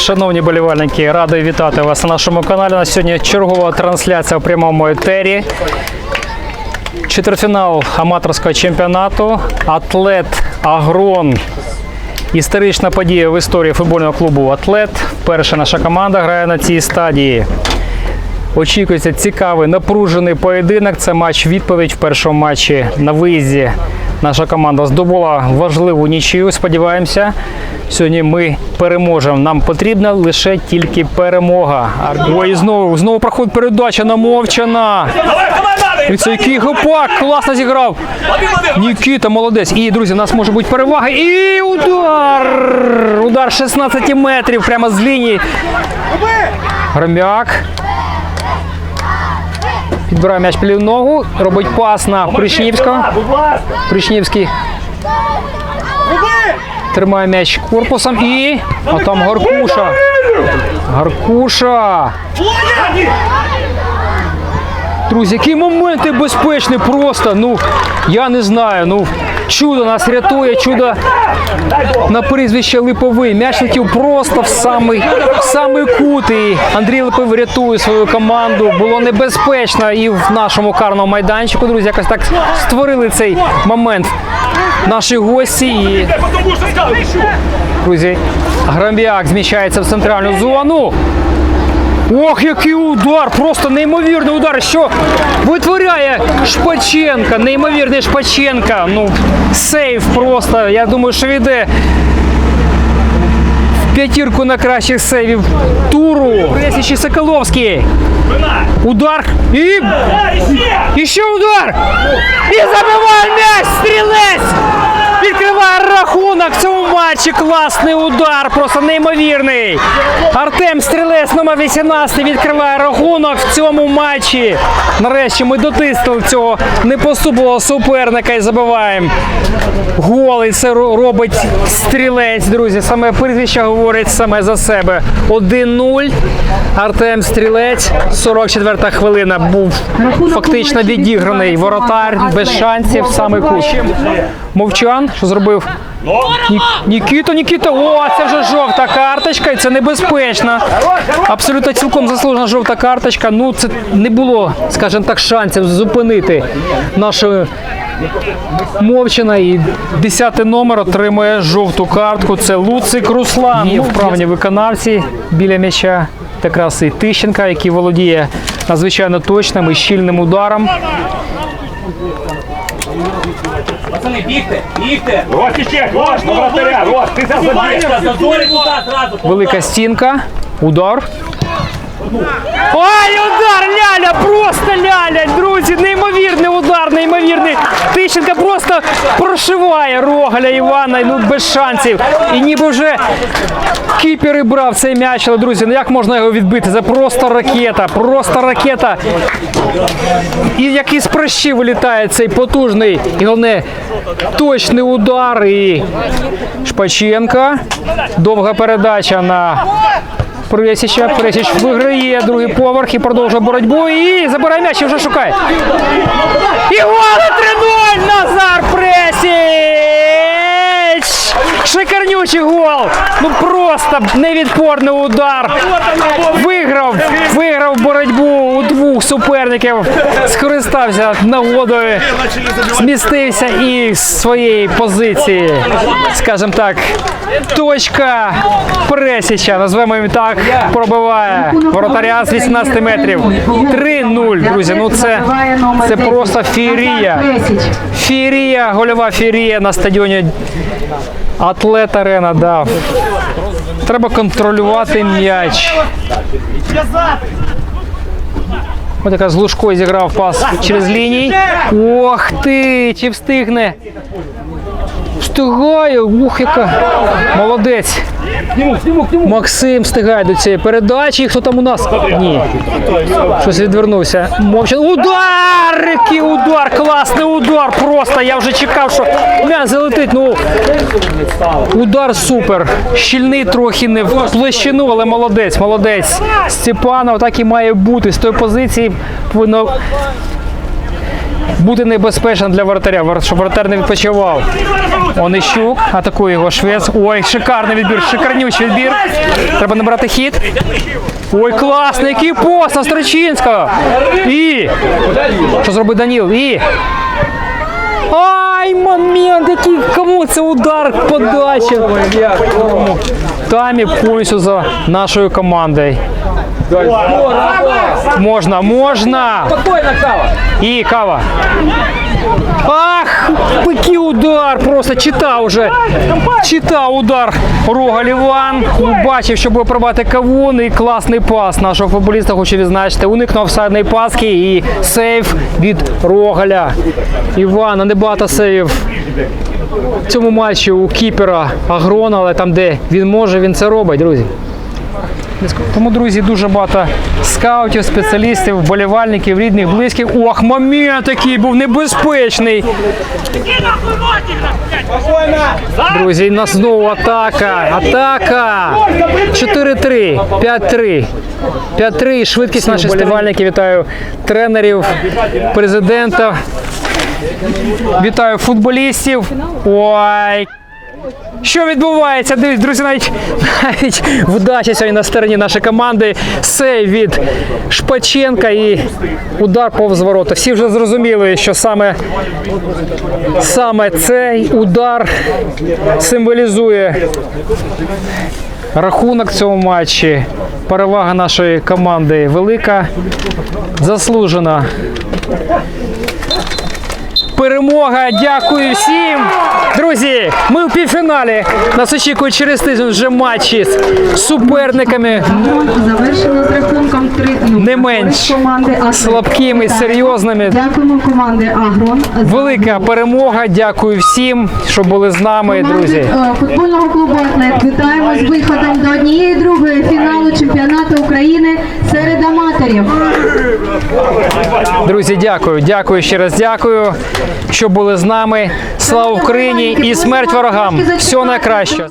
Шановні болівальники, радий вітати вас на нашому каналі. На сьогодні чергова трансляція в прямому етері. Четвертьфінал аматорського чемпіонату. Атлет Агрон. Історична подія в історії футбольного клубу Атлет. Перша наша команда грає на цій стадії. Очікується цікавий напружений поєдинок. Це матч відповідь в першому матчі на виїзді. Наша команда здобула важливу нічию. Сподіваємося, сьогодні ми переможемо. Нам потрібна лише тільки перемога. Ой, і знову знову проходить передача на мовчана. І це який гопак, класно зіграв. Нікіта, молодець. І, друзі, у нас може бути перевага. І удар! Удар 16 метрів прямо з лінії. Громяк. Підбирає м'яч під ногу, робить пас на Пришнівського. Пришнівський тримає м'яч корпусом і. А там Гаркуша. Гаркуша. Друзі, які моменти безпечні просто. Ну, я не знаю. Ну, чудо нас рятує, чудо на прізвище Липовий. М'яч летів просто в самий, в самий кут. І Андрій Липов рятує свою команду. Було небезпечно і в нашому карному майданчику. Друзі, якось так створили цей момент наші гості. І, друзі, Грамбіак зміщається в центральну зону. Ох, який удар! Просто неймовірний удар. Що витворяє Шпаченка? Неймовірний Шпаченка. Ну, сейф просто. Я думаю, що йде в п'ятірку на кращих сейвів туру. Пресічі Соколовський. Удар. І. І ще удар. І забиває м'яч! Стрілець! Відкриває рахунок в цьому матчі. Класний удар, просто неймовірний. Артем Стрілець, номер 18, відкриває рахунок в цьому матчі. Нарешті ми дотиснули цього непоступного суперника і забиваємо. Гол, і це робить стрілець, друзі. Саме прізвище говорить саме за себе. 1-0. Артем Стрілець. 44-та хвилина був фактично відіграний воротар без шансів. Саме кут. Мовчан, що зробив? Ні- Нікіто, Нікіто, о, це вже жовта карточка, і це небезпечно. Абсолютно цілком заслужена жовта карточка. Ну, це не було, скажімо так, шансів зупинити нашу Мовчина і 10 номер отримує жовту картку. Це Луцик Руслан. Є вправні виконавці біля м'яча. Якраз і Тищенка, який володіє надзвичайно точним і щільним ударом. Пацани, бігте, бігте! Рось іще, Рось, вратаря, Рось, ти. Зазорі туди зразу! Велика стінка. Удар. Ой, удар! Ляля! Просто ляля! Друзі, неймовірний удар, неймовірний. Тищенка просто прошиває Рогаля Івана, ну без шансів. І ніби вже кіпер і брав цей м'яч, але друзі, ну як можна його відбити? Це просто ракета, просто ракета. І як із прощі вилітає цей потужний і головне точний удар. І Шпаченка. Довга передача на Пресіча. Пресіч виграє другий поверх і продовжує боротьбу. І забирає м'яч і вже шукає. І гол 3-0! Назар Пресіч! Шикарнючий гол! Ну просто невідпорний удар. Виграв, виграв боротьбу у двох суперників. Скористався нагодою, змістився і з своєї позиції, скажімо так, точка Пресіча, назвемо їм так, пробиває воротаря з 18 метрів. 3-0, друзі. Ну це, це просто фірія. Фірія, гольова фірія на стадіоні Атлет Арена да. Треба контролювати м'яч. Ось така з Лужкою зіграв пас через ліній. Ох ти! Чи встигне? Встигає, ух, яка. Молодець. Максим встигає до цієї передачі. Хто там у нас? Ні. Щось відвернувся. Мовчан. Удар! Який удар! Класний удар! Просто я вже чекав, що м'яч залетить. Ну, удар супер. Щільний трохи не в площину, але молодець, молодець. Степанов так і має бути. З тої позиції повинно бути небезпечним для воротаря, щоб воротар не відпочивав. Онищук, атакує його швець. Ой, шикарний відбір, шикарнючий відбір. Треба набрати хід. Ой, класний, який пост на І. Що зробить Даніл? І. Ай, момент, який кому це удар подача. Тамі повністю за нашою командою. Можна, можна. І кава. Ах, який удар! Просто читав уже. Читав удар Рогаль Іван. Ну, Бачив, що буде пробати кавун і класний пас нашого футболіста, хочу відзначити. Уникнув офсайдної паски і сейв від Рогаля. Івана, небагато сейвів в цьому матчі у кіпера Агрона, але там, де він може, він це робить, друзі. Тому, друзі, дуже багато скаутів, спеціалістів, вболівальників, рідних, близьких. Ох, момент який був небезпечний. Друзі, у нас знову атака. Атака. 4-3, 5-3. 5-3. Швидкість наші вболівальники. Вітаю тренерів, президента. Вітаю футболістів. Ой. Що відбувається? Дивіться, друзі, навіть, навіть вдача сьогодні на стороні нашої команди. Сейв від Шпаченка і удар повз ворота. Всі вже зрозуміли, що саме, саме цей удар символізує рахунок в цьому матчі. Перевага нашої команди велика, заслужена. Перемога, дякую всім. Друзі, ми у півфіналі. Нас очікують через тиждень вже матчі з суперниками Завершено з рахунком 3 Не менш слабкими, серйозними. Дякуємо команди Агрон. Велика перемога. Дякую всім, що були з нами, друзі. е, футбольного клубу «Атлет». Вітаємо з виходом до однієї другої фіналу чемпіонату України серед аматорів. Друзі, дякую. Дякую ще раз. Дякую, що були з нами. Слава Україні і смерть ворогам. Все найкраще.